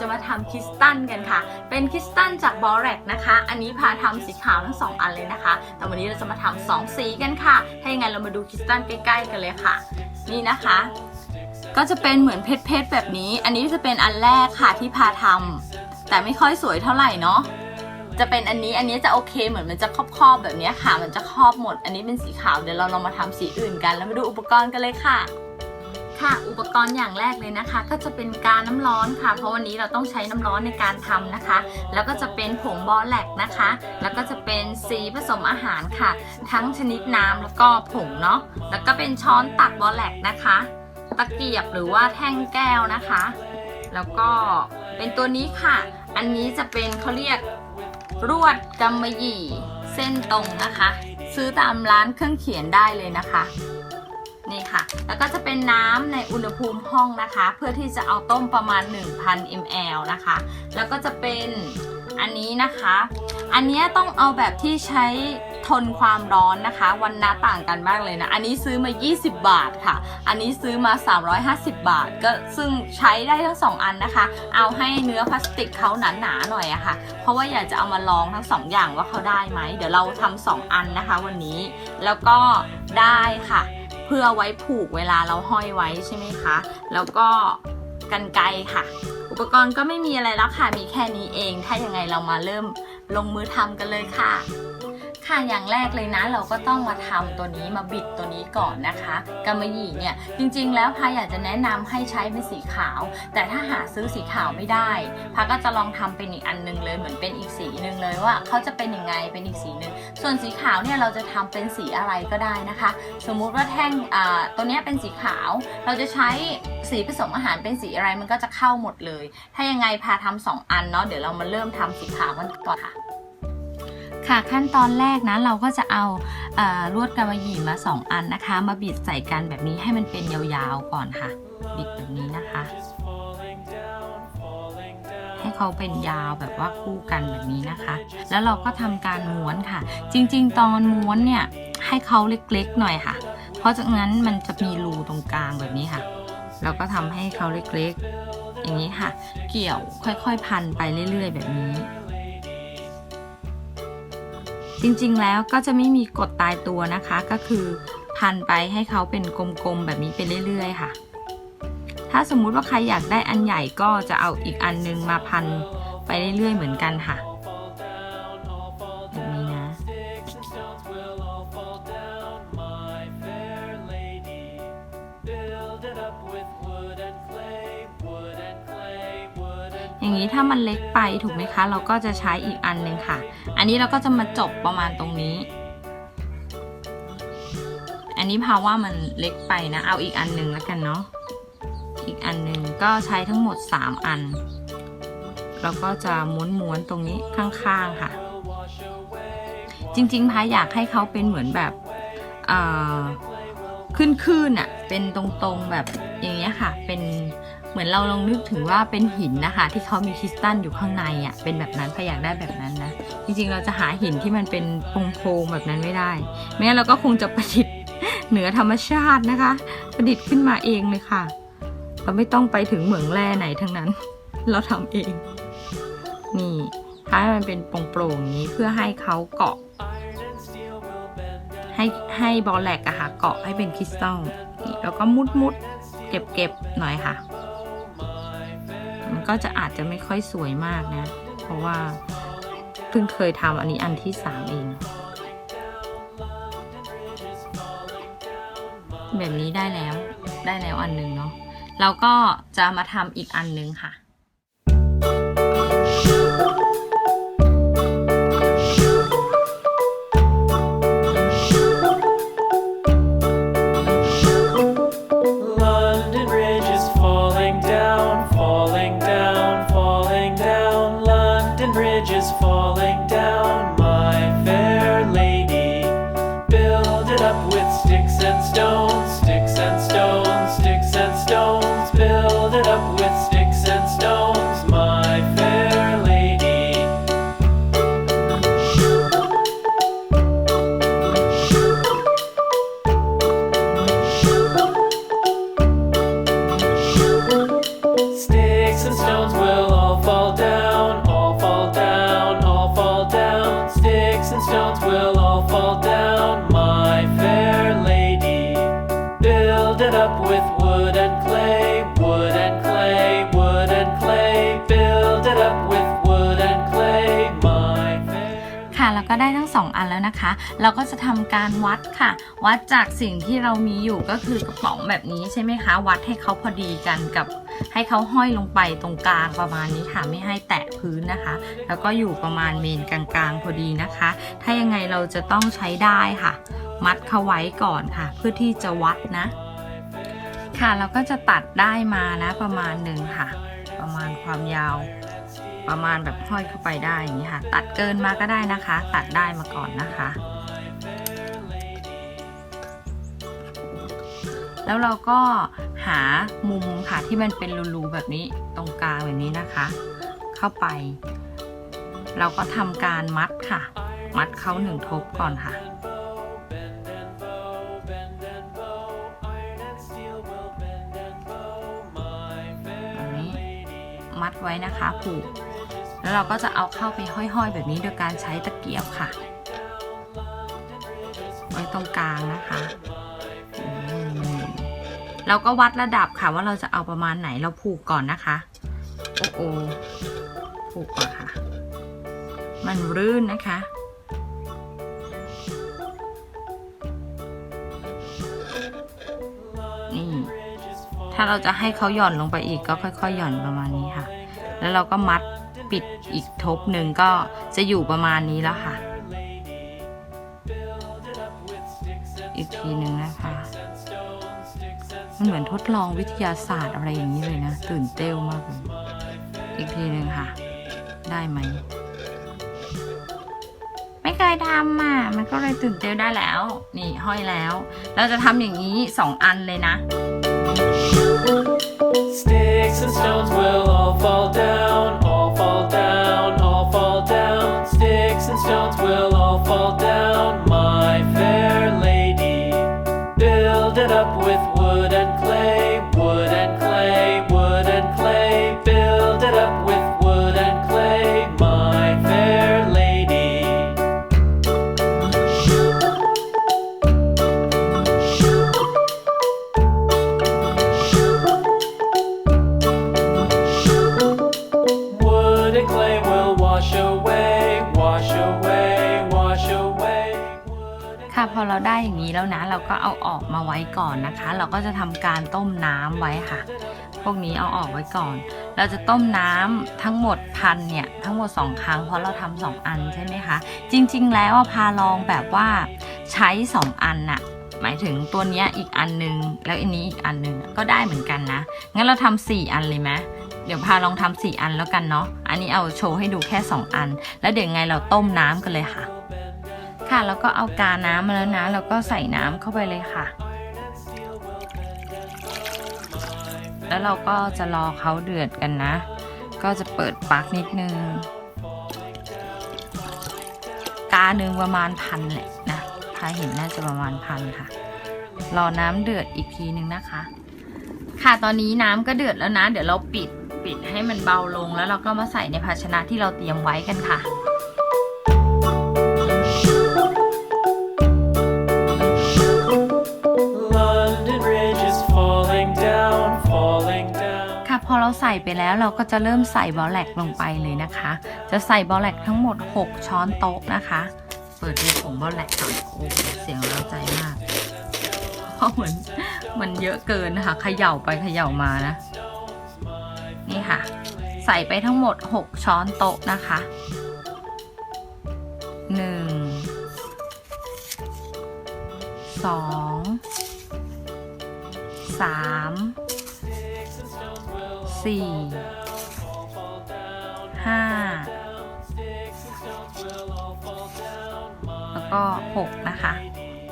จะมาทำคริสตัลกันค่ะ เป็นคริสตัลจากบอแรกนะคะ อันนี้พาทำสีขาวทั้งสองอันเลยนะคะ แต่วันนี้เราจะมาทำสองสีกันค่ะ ถ้าอย่างนั้นเรามาดูคริสตัลใกล้ๆกันเลยค่ะ นี่นะคะ ก็จะเป็นเหมือนเพชรๆแบบนี้ อันนี้จะเป็นอันแรกค่ะที่พาทำแต่ไม่ค่อยสวยเท่าไหร่เนาะจะเป็นอันนี้อันนี้จะโอเคเหมือนมันจะครอบๆแบบนี้ค่ะ มันจะครอบหมด อันนี้เป็นสีขาวเดี๋ยวเราลองมาทำสีอื่นกัน แล้วมาดูอุปกรณ์กันเลยค่ะ ค่ะ อุปกรณ์อย่างแรกเลยนะคะ ก็จะเป็นกาน้ำร้อนค่ะ เพราะวันนี้เราต้องใช้น้ำร้อนในการทำนะคะ แล้วก็จะเป็นผงบอแลกนะคะ แล้วก็จะเป็นสีผสมอาหารค่ะ ทั้งชนิดน้ำแล้วก็ผงเนาะแล้วก็เป็นช้อนตักบอแลกนะคะ ตะเกียบหรือว่าแท่งแก้วนะคะ แล้วก็เป็นตัวนี้ค่ะ อันนี้จะเป็นเขาเรียกรวดกำมะหยี่เส้นตรงนะคะ ซื้อตามร้านเครื่องเขียนได้เลยนะคะ นี่ค่ะ แล้วก็จะเป็นน้ำในอุณหภูมิห้องนะคะ เพื่อที่จะเอาต้มประมาณ 1,000 ml นะคะ แล้วก็จะเป็นอันนี้นะคะ อันนี้ต้องเอาแบบที่ใช้ทนความร้อนนะคะ วันนาต่างกันมากเลยนะ อันนี้ซื้อมา 20 บาทค่ะ อันนี้ซื้อมา 350 บาท ก็ซึ่งใช้ได้ทั้งสองอันนะคะ เอาให้เนื้อพลาสติกเขาหนาๆหน่อยอะค่ะ เพราะว่าอยากจะเอามาลองทั้งสองอย่างว่าเขาได้ไหม เดี๋ยวเราทำสองอันนะคะ วันนี้ แล้วก็ได้ค่ะ เพื่อไว้ผูกเวลาเราห้อยไว้ใช่ไหมคะ แล้วก็กันไกค่ะ อุปกรณ์ก็ไม่มีอะไรแล้วค่ะ มีแค่นี้เอง ถ้าอย่างไงเรามาเริ่มลงมือทำกันเลยค่ะ ค่ะอย่างแรกเลยนะ เราก็ต้องมาทำตัวนี้มาบิดตัวนี้ก่อนนะคะกำมะหยี่เนี่ยจริงๆ แล้วพาอยากจะแนะนำให้ใช้เป็นสีขาว แต่ถ้าหาซื้อสีขาวไม่ได้พาก็จะลองทำเป็นอีกอันหนึงเลยเหมือนเป็นอีกสีหนึ่งเลยว่าเขาจะเป็นยังไงเป็นอีกสีหนึ่งส่วนสีขาวเนี่ยเราจะทำเป็นสีอะไรก็ได้นะคะ สมมุติว่าแท่งอ่าตัวนี้เป็นสีขาว เราจะใช้สีผสมอาหารเป็นสีอะไรมันก็จะเข้าหมดเลย ถ้ายังไงพาทำสองอันเนาะเดี๋ยวเรามาเริ่มทำสีขาวกันก่อนค่ะ ค่ะขั้นตอนแรกนะเราก็จะเอาเอลวดกำมะหยี่มา 2 อันนะคะ มาบิดใส่กันแบบนี้ให้มันเป็นยาวๆก่อนค่ะ บิดแบบนี้นะคะ ให้เขาเป็นยาวแบบว่าคู่กันแบบนี้นะคะ แล้วเราก็ทำการม้วนค่ะ จริงๆ ตอนม้วนเนี่ยให้เขาเล็กๆหน่อยค่ะ เพราะจากนั้นมันจะมีรูตรงกลางแบบนี้ค่ะ เราก็ทำให้เขาเล็กๆ อย่างนี้ค่ะ เกี่ยวค่อยๆ พันไปเรื่อย ๆ แบบนี้ จริงๆแล้วก็จะไม่มีกฎตายตัวนะคะ ก็คือพันไปให้เขาเป็นกลมๆแบบนี้ไปเรื่อยๆค่ะ ถ้าสมมุติว่าใครอยากได้อันใหญ่ก็จะเอาอีกอันนึงมาพันไปเรื่อยๆเหมือนกันค่ะ นี้ถ้ามันเล็กไปถูกไหมคะ เราก็จะใช้อีกอันหนึ่งค่ะ อันนี้เราก็จะมาจบประมาณตรงนี้ อันนี้พาว่ามันเล็กไปนะ เอาอีกอันหนึ่งแล้วกันเนาะอีกอันหนึ่งก็ใช้ทั้งหมด 3 อันแล้วก็จะม้วนๆตรงนี้ข้างๆค่ะ จริงๆพายอยากให้เขาเป็นเหมือนแบบเออขึ้นๆอะเป็นตรงๆแบบอย่างเงี้ยค่ะ เป็น เหมือนเราลองนึกถึงว่าเป็นหินนะคะ ที่เขามีคริสตัลอยู่ข้างในอะเป็นแบบนั้นพาอยากได้แบบนั้นนะ จริงๆเราจะหาหินที่มันเป็นโพรงๆแบบนั้นไม่ได้ไม่งั้นเราก็คงจะประดิษฐ์เหนือธรรมชาตินะคะ ประดิษฐ์ขึ้นมาเองเลยค่ะ เราไม่ต้องไปถึงเหมืองแร่ไหนทั้งนั้น เราทำเอง นี่ให้มันเป็นโปร่งๆอย่างนี้เพื่อให้เขาเกาะ ให้ให้บอลแลกอะค่ะเกาะให้เป็นคริสตัลนี่แล้วก็มุดมุดๆเก็บเก็บๆหน่อยค่ะ มันก็จะอาจจะไม่ค่อยสวยมากนะ เพราะว่าเพิ่งเคยทำอันนี้อันที่สามเอง แบบนี้ได้แล้วได้แล้วอันหนึ่งเนาะเราก็จะมาทำอีกอันหนึ่งค่ะ ก็ได้ทั้งสองอันแล้วนะคะ เราก็จะทำการวัดค่ะ วัดจากสิ่งที่เรามีอยู่ก็คือกระป๋องแบบนี้ใช่ไหมคะ วัดให้เขาพอดีกันกับให้เขาห้อยลงไปตรงกลางประมาณนี้ค่ะ ไม่ให้แตะพื้นนะคะ แล้วก็อยู่ประมาณเมนกลางๆพอดีนะคะ ถ้ายังไงเราจะต้องใช้ได้ค่ะ มัดเขาไว้ก่อนค่ะ เพื่อที่จะวัดนะ ค่ะเราก็จะตัดได้มานะประมาณหนึ่งค่ะ ประมาณความยาว ประมาณแบบห้อยเข้าไปได้อย่างนี้ค่ะ ตัดเกินมาก็ได้นะคะ ตัดได้มาก่อนนะคะ แล้วเราก็หามุมค่ะที่มันเป็นรูๆแบบนี้ตรงกลางแบบนี้นะคะ เข้าไป เราก็ทำการมัดค่ะ มัดเขาหนึ่งทบก่อนค่ะแบบนี้มัดไว้นะคะผูก แล้วเราก็จะเอาเข้าไปห้อยๆ แบบนี้โดยการใช้ตะเกียบค่ะ ไว้ตรงกลางนะคะเราก็วัดระดับค่ะว่าเราจะเอาประมาณไหนเราผูกก่อนนะคะ โอ้โอผูกก่อนค่ะ มันรื่นนะคะนี่ถ้าเราจะให้เขาหย่อนลงไปอีกก็ค่อยๆหย่อนประมาณนี้ค่ะ แล้วเราก็มัด ปิดอีกทบหนึ่งก็จะอยู่ประมาณนี้แล้วค่ะ อีกทีหนึ่งนะคะมันเหมือนทดลองวิทยาศาสตร์อะไรอย่างนี้เลยนะ ตื่นเต้นมากเลยอีกทีหนึ่งค่ะ ได้ไหม ไม่เคยทำอะ มันก็เลยตื่นเต้นได้แล้ว นี่ห้อยแล้ว เราจะทำอย่างนี้สองอันเลยนะ Sticks and stones 'Wood and clay will wash away, wash away, wash away. ค่ะพอเราได้อย่างนี้แล้วนะ เราก็เอาออกมาไว้ก่อนนะคะ เราก็จะทำการต้มน้ำไว้ค่ะ พวกนี้เอาออกไว้ก่อน เราจะต้มน้ำทั้งหมดพันเนี่ยทั้งหมด2ครั้งเพราะเราทำสองอันใช่ไหมคะ จริง ๆ แล้วพาลองแบบว่าใช้2อันน่ะหมายถึงตัวนี้อีกอันนึง แล้วอันนี้อีกอันนึงก็ได้เหมือนกันนะ งั้นเราทำสี่อันเลยไหมเดี๋ยวพาลองทำสี่อันแล้วกันเนาะ อันนี้เอาโชว์ให้ดูแค่ 2 อัน แล้วเดี๋ยวไงเราต้มน้ำกันเลยค่ะ ค่ะแล้วก็เอากาน้ำมาแล้วนะแล้วก็ใส่น้ำเข้าไปเลยค่ะ แล้วเราก็จะรอเขาเดือดกันนะ ก็จะเปิดปลั๊กนิดนึง กาหนึ่งประมาณพันแหละนะพาเห็นน่าจะประมาณพันค่ะ รอน้ำเดือดอีกทีนึงนะคะ ค่ะตอนนี้น้ำก็เดือดแล้วนะ เดี๋ยวเราปิด ปิดให้มันเบาลงแล้วเราก็มาใส่ในภาชนะที่เราเตรียมไว้กันค่ะ London Bridge is falling down, falling down. ค่ะพอเราใส่ไปแล้วเราก็จะเริ่มใส่บอลแลกลงไปเลยนะคะ จะใส่บอลแลกทั้งหมด 6 ช้อนโต๊ะนะคะ เปิดดูผงบอลแลกก่อนโอ้เสียงเราใจมาก เพราะเหมือนมันเยอะเกินนะคะเขย่าไปเขย่ามานะ นี่ค่ะ ใส่ไปทั้งหมด 6 ช้อนโต๊ะนะคะหนึ่งสองสามสี่ห้าแล้วก็หกนะคะ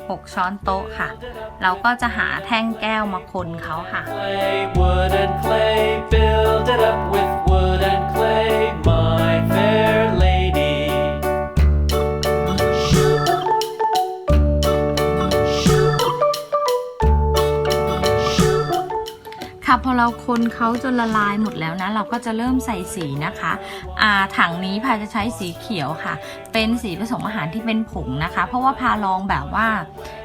6 ช้อนโต๊ะค่ะ เราก็จะหาแท่งแก้วมาคนเขาค่ะ ค่ะพอเราคนเขาจนละลายหมดแล้วนะ เราก็จะเริ่มใส่สีนะคะอ่าถังนี้พาจะใช้สีเขียวค่ะ เป็นสีผสมอาหารที่เป็นผงนะคะ เพราะว่าพาลองแบบว่า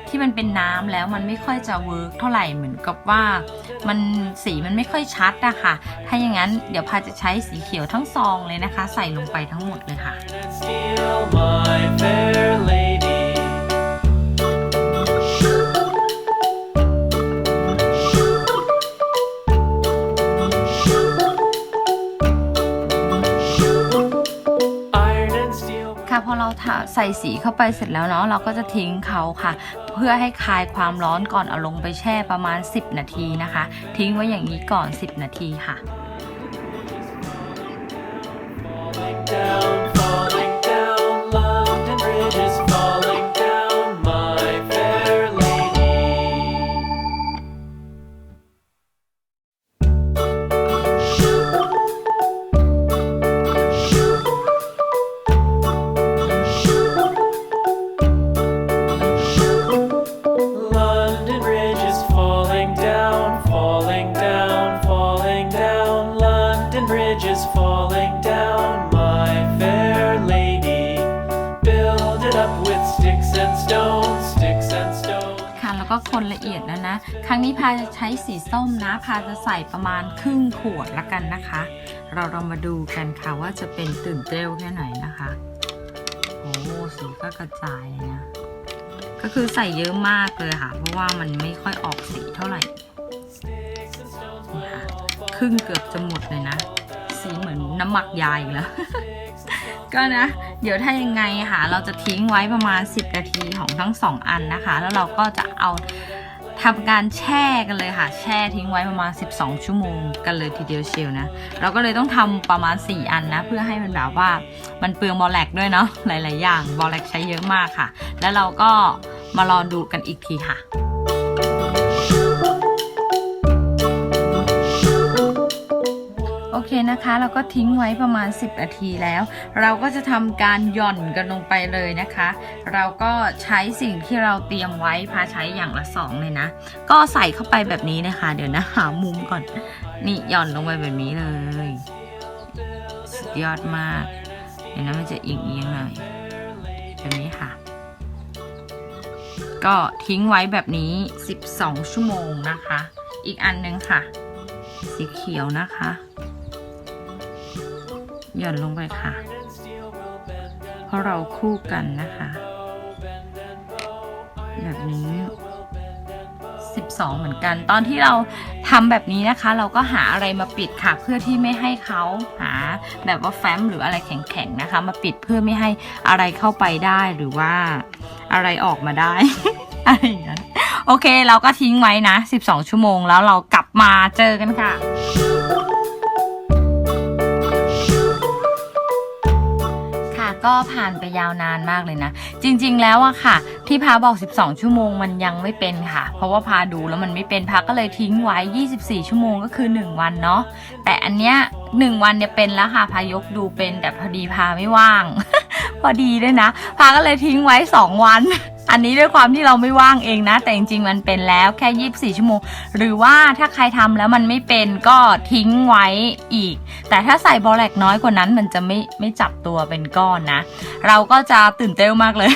ที่มันเป็นน้ำแล้วมันไม่ค่อยจะเวิร์กเท่าไหร่เหมือนกับว่ามันสีมันไม่ค่อยชัดอะค่ะ ถ้าอย่างนั้นเดี๋ยวพาจะใช้สีเขียวทั้งซองเลยนะคะ ใส่ลงไปทั้งหมดเลยค่ะ ทาใส่สีเข้าไปเสร็จแล้วเนาะเราก็จะทิ้งเขาค่ะ เพื่อให้คลายความร้อนก่อนเอาลงไปแช่ประมาณ 10 นาทีนะคะ ทิ้งไว้อย่างนี้ก่อน 10 นาทีค่ะ falling down, falling down. London Bridge is falling down, my fair lady. Build it up with sticks and stones, sticks and stones. ค่ะแล้วก็คนละเอียดแล้วนะ ครั้งนี้พาจะใช้สีส้มนะ พาจะใส่ประมาณครึ่งขวดละกันนะคะ เราเรามาดูกันค่ะว่าจะเป็นตื่นเต้วแค่ไหนนะคะ โอ้สีก็กระจายนะ ก็คือใส่เยอะมากเลยค่ะ เพราะว่ามันไม่ค่อยออกสีเท่าไหร่ รึ่งเกือบจะหมดเลยนะ สีเหมือนน้ำหมักยาอีกแล้ว ก็นะ เดี๋ยวถ้ายังไงค่ะ เราจะทิ้งไว้ประมาณ 10 นาทีของทั้งสองอันนะคะ แล้วเราก็จะเอาทำการแช่กันเลยค่ะ แช่ทิ้งไว้ประมาณ 12 ชั่วโมงกันเลยทีเดียวเชียวนะ เราก็เลยต้องทำประมาณ 4 อันนะ เพื่อให้มันแบบว่ามันเปลืองบอแลกด้วยเนาะหลาย ๆ อย่างบอแลกใช้เยอะมากค่ะ แล้วเราก็มารอดูกันอีกทีค่ะ โอเคนะคะ เราก็ทิ้งไว้ประมาณ 10 นาทีแล้ว เราก็จะทำการหย่อนกันลงไปเลยนะคะ เราก็ใช้สิ่งที่เราเตรียมไว้พาใช้อย่างละสองเลยนะ ก็ใส่เข้าไปแบบนี้นะคะ เดี๋ยวนะหามุมก่อน นี่หย่อนลงไปแบบนี้เลยสุดยอดมาก เดี๋ยวนะมันจะเอียงเอียงๆหน่อยแบบนี้ค่ะ ก็ทิ้งไว้แบบนี้ 12 ชั่วโมงนะคะ อีกอันหนึงค่ะ สีเขียวนะคะ หย่อนลงไปค่ะ เพราะเราคู่กันนะคะ แบบนี้ 12 เหมือนกัน ตอนที่เราทำแบบนี้นะคะ เราก็หาอะไรมาปิดค่ะ เพื่อที่ไม่ให้เขาหาแบบว่าแฟ้มหรืออะไรแข็งๆนะคะ มาปิดเพื่อไม่ให้อะไรเข้าไปได้หรือว่าอะไรออกมาได้ อะไรอย่างนั้นโอเค เราก็ทิ้งไว้นะ 12 ชั่วโมงแล้วเรากลับมาเจอกันค่ะ ก็ผ่านไปยาวนานมากเลยนะ จริง ๆ แล้วอะค่ะ ที่พาบอก 12 ชั่วโมงมันยังไม่เป็นค่ะ เพราะว่าพาดูแล้วมันไม่เป็นพาก็เลยทิ้งไว้ 24 ชั่วโมงก็คือ 1 วันเนาะแต่อันเนี้ย1วันเนี่ยเป็นแล้วค่ะพายกดูเป็นแต่พอดีพาไม่ว่าง พอดีด้วยนะพาก็เลยทิ้งไว้ 2 วัน อันนี้ด้วยความที่เราไม่ว่างเองนะ แต่จริงๆมันเป็นแล้วแค่ 24 ชั่วโมง หรือว่าถ้าใครทำแล้วมันไม่เป็นก็ทิ้งไว้อีก แต่ถ้าใส่บอแลกน้อยกว่านั้นมันจะไม่ไม่จับตัวเป็นก้อนนะ เราก็จะตื่นเต้นมากเลย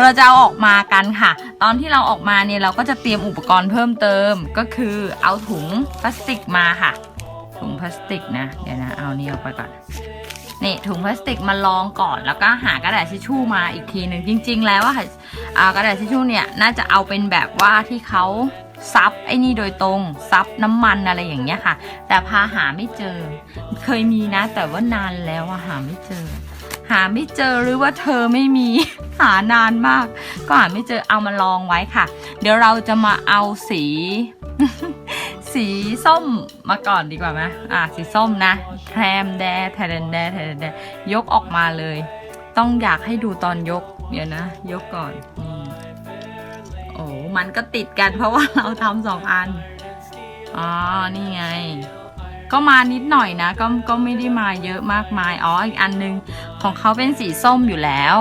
เราจะเอาออกมากันค่ะ ตอนที่เราออกมาเนี่ยเราก็จะเตรียมอุปกรณ์เพิ่มเติมก็คือเอาถุงพลาสติกมาค่ะ ถุงพลาสติกนะ เดี๋ยวนะเอานี่ออกไปก่อน นี่ถุงพลาสติกมาลองก่อน แล้วก็หากระดาษทิชชู่มาอีกทีหนึ่งจริง ๆ แล้วอะค่ากระดาษทิชชู่เนี่ยน่าจะเอาเป็นแบบว่าที่เขาซับไอ้นี่โดยตรงซับน้ำมันอะไรอย่างเงี้ยค่ะ แต่พาหาไม่เจอ เคยมีนะ แต่ว่านานแล้วอะหาไม่เจอ หาไม่เจอหรือว่าเธอไม่มี หานานมาก ก็หาไม่เจอเอามาลองไว้ค่ะ เดี๋ยวเราจะมาเอาสี สีส้มมาก่อนดีกว่าไหมอะสีส้มนะแทมแดแทนแดแทนแดยกออกมาเลย ต้องอยากให้ดูตอนยกเดี๋ยวนะ ยกก่อนอโอ้มันก็ติดกันเพราะว่าเราทำสองอัน อ๋อ นี่ไง ก็มานิดหน่อยนะ ก็ก็ไม่ได้มาเยอะมากมาย อ๋อ อีกอันนึง ของเขาเป็นสีส้มอยู่แล้ว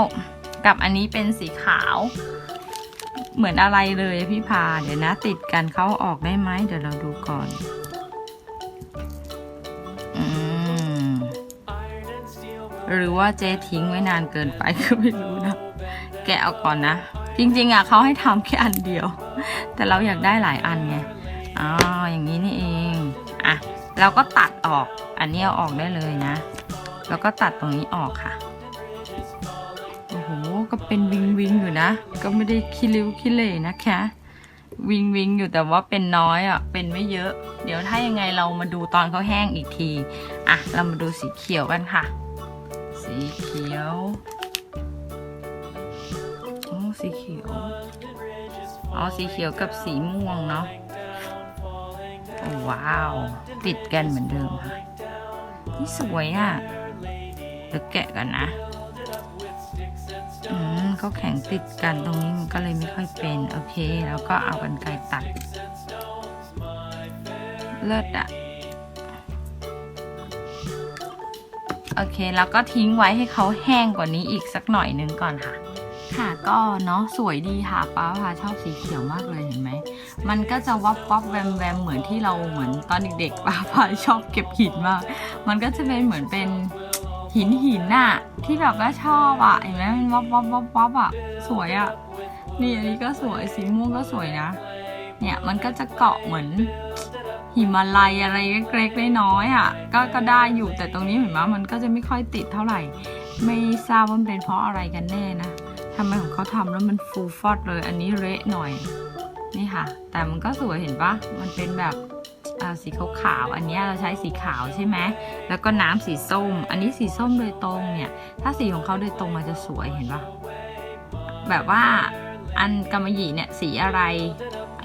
กับอันนี้เป็นสีขาว เหมือนอะไรเลยพี่พาเดี๋ยวนะ ติดกันเขาออกได้ไหมเดี๋ยวเราดูก่อนอหรือว่าเจ๊ทิ้งไว้นานเกินไปก็ไม่รู้นะ แกะเอาก่อนนะ จริงๆอะเขาให้ทำแค่อันเดียว แต่เราอยากได้หลายอันไงอ๋ออย่างนี้นี่เองอะเราก็ตัดออกอันนี้เอาออกได้เลยนะ แล้วก็ตัดตรงนี้ออกค่ะ นะ ก็ไม่ได้คิริ้วคิเหร่นะคะ วิงวิงอยู่แต่ว่าเป็นน้อยอะ เป็นไม่เยอะ เดี๋ยวถ้ายังไงเรามาดูตอนเขาแห้งอีกที อะ เรามาดูสีเขียวกันค่ะ สีเขียวโอ้สีเขียวอ๋อสีเขียวกับสีม่วงเนาะโอ้ว้าว ติดกันเหมือนเดิมค่ะนี่สวยอะเดี๋ยวแกะกันนะ อืม เขาแข็งติดกันตรงนี้มันก็เลยไม่ค่อยเป็น โอเค แล้วก็เอากันไกรตัด เลิศอะโอเค แล้วก็ทิ้งไว้ให้เขาแห้งกว่านี้อีกสักหน่อยนึงก่อนค่ะ ค่ะก็เนาะสวยดีค่ะป้าพาชอบสีเขียวมากเลยเห็นไหม มันก็จะวับวับแวมแวมเหมือนที่เราเหมือนตอนเด็กๆป้าพาชอบเก็บหินมาก มันก็จะเป็นเหมือนเป็น หินหินน่ะ ที่แบบว่าชอบอะเห็นไหมมันวับวับวับวับอะ สวยอะ นี่อันนี้ก็สวยสีม่วงก็สวยนะ เนี่ยมันก็จะเกาะเหมือน หิมาลัยอะไรเล็กๆน้อยๆอะ ก็ก็ได้อยู่แต่ตรงนี้เห็นไหมมันก็จะไม่ค่อยติดเท่าไหร่ ไม่ทราบว่ามันเป็นเพราะอะไรกันแน่นะทำไมของเขาทำแล้วมันฟูฟอดเลย อันนี้เละหน่อย นี่ค่ะ แต่มันก็สวยเห็นปะมันเป็นแบบ สีขาวๆอันนี้เราใช้สีขาวใช่ไหมแล้วก็น้ำสีส้ม อันนี้สีส้มโดยตรงเนี่ย ถ้าสีของเขาโดยตรงมันจะสวยเห็นปะแบบว่าอันกำมะหยี่เนี่ยสีอะไร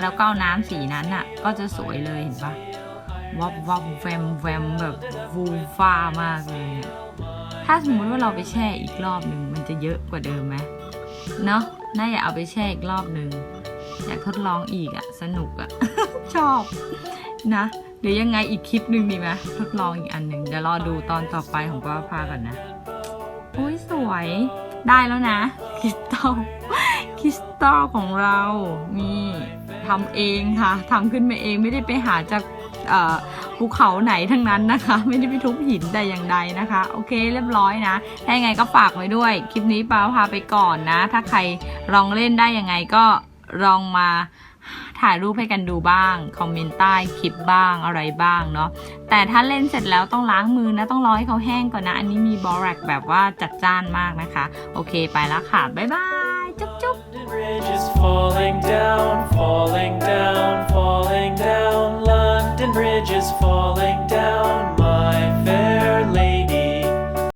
แล้วก็น้ำสีนั้นอะก็จะสวยเลยเห็นปะวับวับแวมแวมแบบฟูฟ้ามากเลยถ้าสมมุติว่าเราไปแช่อีกรอบหนึ่งมันจะเยอะกว่าเดิมไหมเนาะน่าอยากเอาไปแช่อีกรอบหนึ่งอยากทดลองอีกอะสนุกอะชอบ นะหรือยังไงอีกคลิปหนึ่งดีไหมทดลองอีกอันหนึ่งเดี๋ยวรอดูตอนต่อไปของป้าพาก่อนนะโอ้ยสวยได้แล้วนะ คริสตัลคริสตัลของเรานี่ทำเองค่ะทำขึ้นมาเองไม่ได้ไปหาจากภูเขาไหนทั้งนั้นนะคะ ไม่ได้ไปทุบหินแต่อย่างใดนะคะ โอเคเรียบร้อยนะถ้ายังไงก็ฝากไว้ด้วย คลิปนี้ป้าพาไปก่อนนะ ถ้าใครลองเล่นได้ยังไงก็ลองมา ถ่ายรูปให้กันดูบ้าง คอมเมนต์ใต้คลิปบ้างอะไรบ้างเนาะแต่ถ้าเล่นเสร็จแล้วต้องล้างมือนะ ต้องรอให้เขาแห้งก่อนนะ อันนี้มีบอรักแบบว่าจัดจ้านมากนะคะ โอเคไปแล้วค่ะ บ๊ายบาย จุ๊บจุ๊บ Bridge is falling down, my fair.